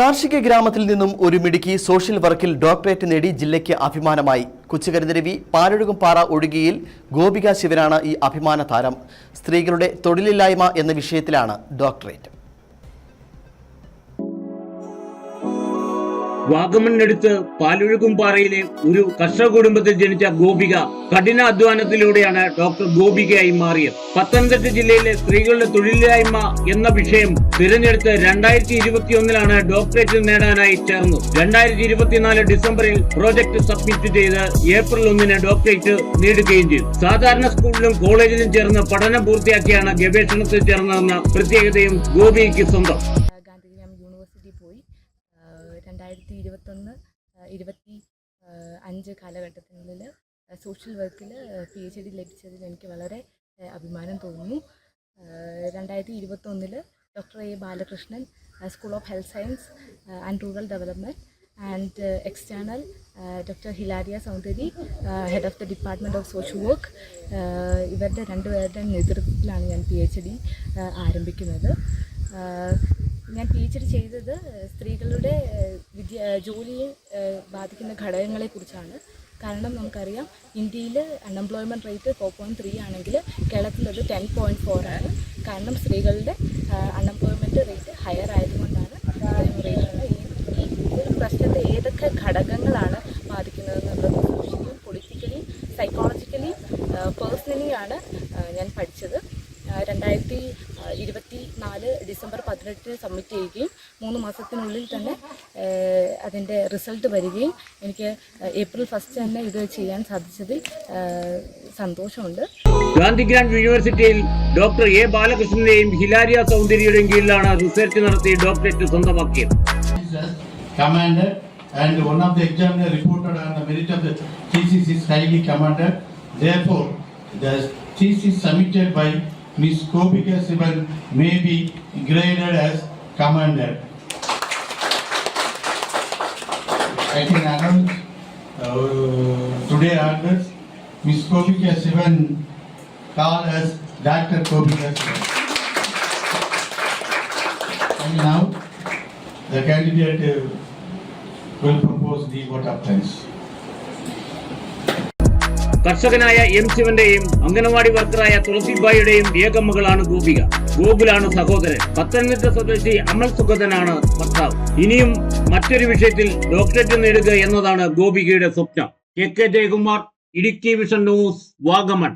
കാർഷിക ഗ്രാമത്തിൽ നിന്നും ഒരു മിടുക്കി സോഷ്യൽ വർക്കിൽ ഡോക്ടറേറ്റ് നേടി ജില്ലയ്ക്ക് അഭിമാനമായി. കൊച്ചുകരുന്നരവി പാലൊഴുകും പാറ ഒഴുകിയിൽ ഗോപിക ശിവനാണ് ഈ അഭിമാന താരം. സ്ത്രീകളുടെ തൊഴിലില്ലായ്മ എന്ന വിഷയത്തിലാണ് ഡോക്ടറേറ്റ്. വാഗമണ്ണടുത്ത് പാലൊഴുക്കും പാറയിലെ ഒരു കർഷക കുടുംബത്തിൽ ജനിച്ച ഗോപിക കഠിന അധ്വാനത്തിലൂടെയാണ് ഡോക്ടർ ഗോപികയായി മാറിയത്. പത്തനംതിട്ട ജില്ലയിലെ സ്ത്രീകളുടെ തൊഴിലില്ലായ്മ എന്ന വിഷയം തിരഞ്ഞെടുത്ത് രണ്ടായിരത്തി ഇരുപത്തി ഒന്നിലാണ് ഡോക്ടറേറ്റ് നേടാനായി ചേർന്നത്. രണ്ടായിരത്തി ഇരുപത്തിനാല് ഡിസംബറിൽ പ്രോജക്ട് സബ്മിറ്റ് ചെയ്ത് ഏപ്രിൽ ഒന്നിന് ഡോക്ടറേറ്റ് നേടുകയും ചെയ്തു. സാധാരണ സ്കൂളിലും കോളേജിലും ചേർന്ന് പഠനം പൂർത്തിയാക്കിയാണ് ഗവേഷണത്തിൽ ചേർന്നതെന്ന പ്രത്യേകതയും ഗോപിക്ക് സ്വന്തം. രണ്ടായിരത്തി ഇരുപത്തൊന്ന് ഇരുപത്തി അഞ്ച് കാലഘട്ടത്തിനുള്ളിൽ സോഷ്യൽ വർക്കിൽ പി എച്ച് ഡി ലഭിച്ചതിൽ എനിക്ക് വളരെ അഭിമാനം തോന്നുന്നു. രണ്ടായിരത്തി ഇരുപത്തൊന്നിൽ doctor A Balakrishnan school of health science and rural development and external doctor Hilaria Soundari head of the department of social work ഇവരുടെ രണ്ടുപേരുടെ നേതൃത്വത്തിലാണ് ഞാൻ പി എച്ച് ഡി ആരംഭിക്കുന്നത് ഞാൻ പി എച്ച് ഡി ചെയ്തത് സ്ത്രീകളുടെ വിദ്യ ജോലിയെ ബാധിക്കുന്ന ഘടകങ്ങളെക്കുറിച്ചാണ് കാരണം നമുക്കറിയാം ഇന്ത്യയിൽ unemployment rate four point three ആണെങ്കിൽ കേരളത്തിലത് ടെൻ പോയിന്റ് ഫോർ ആണ്. കാരണം സ്ത്രീകളുടെ അൺഎംപ്ലോയ്മെന്റ് റേറ്റ് ഹയർ ആയതുകൊണ്ടാണ് ഈ പ്രശ്നത്തെ ഏതൊക്കെ ഘടകങ്ങളാണ് ബാധിക്കുന്നത് എന്നുള്ളത് സോഷ്യലി പൊളിറ്റിക്കലി സൈക്കോളജിക്കലി പേഴ്സണലിയാണ് ഞാൻ പഠിച്ചത്. രണ്ടായിരത്തി ഇരുപത്തി നാല് ഡിസംബർ പതിനെട്ടിന് സബ്മിറ്റ് ചെയ്യുകയും മൂന്ന് മാസത്തിനുള്ളിൽ തന്നെ അതിന്റെ റിസൾട്ട് വരികയും എനിക്ക് ഏപ്രിൽ ഫസ്റ്റ് തന്നെ ഇത് ചെയ്യാൻ സാധിച്ചതിൽ സന്തോഷമുണ്ട് ഗാന്ധിഗ്രാം യൂണിവേഴ്സിറ്റിയിൽ ഡോക്ടർ എ ബാലകൃഷ്ണന്റെയും ഹിലാരിയ സൗന്ദര്യയുടെയും കീഴിലാണ് റിസർച്ച് നടത്തി ഡോക്ടറേറ്റ് സ്വന്തമാക്കിയത് commanded and one of the examiner reported on the merit of the thesis is highly commanded. Therefore, the thesis submitted by Ms. Kopika Sivan may be graded as commanded. I can announce uh, today onwards, Ms. Kopika Sivan called as Dr. Kopika. And now, the candidate uh, will propose the vote of thanks. കർഷകനായ M ശിവന്റെയും അംഗനവാടി വർക്കറായ തുളസിബായിയുടെയും ഏകമ്മകളാണ് മകളാണ് ഗോപിക. ഗോകുലാണ് സഹോദരൻ. പത്തനംതിട്ട സ്വദേശി അമൽ സുഗതനാണ് ഭർത്താവ്. ഇനിയും മറ്റൊരു വിഷയത്തിൽ ഡോക്ടറേറ്റ് നേടുക എന്നതാണ് ഗോപികയുടെ സ്വപ്നം. K K Jayakumar Idukki vision news Vagamon.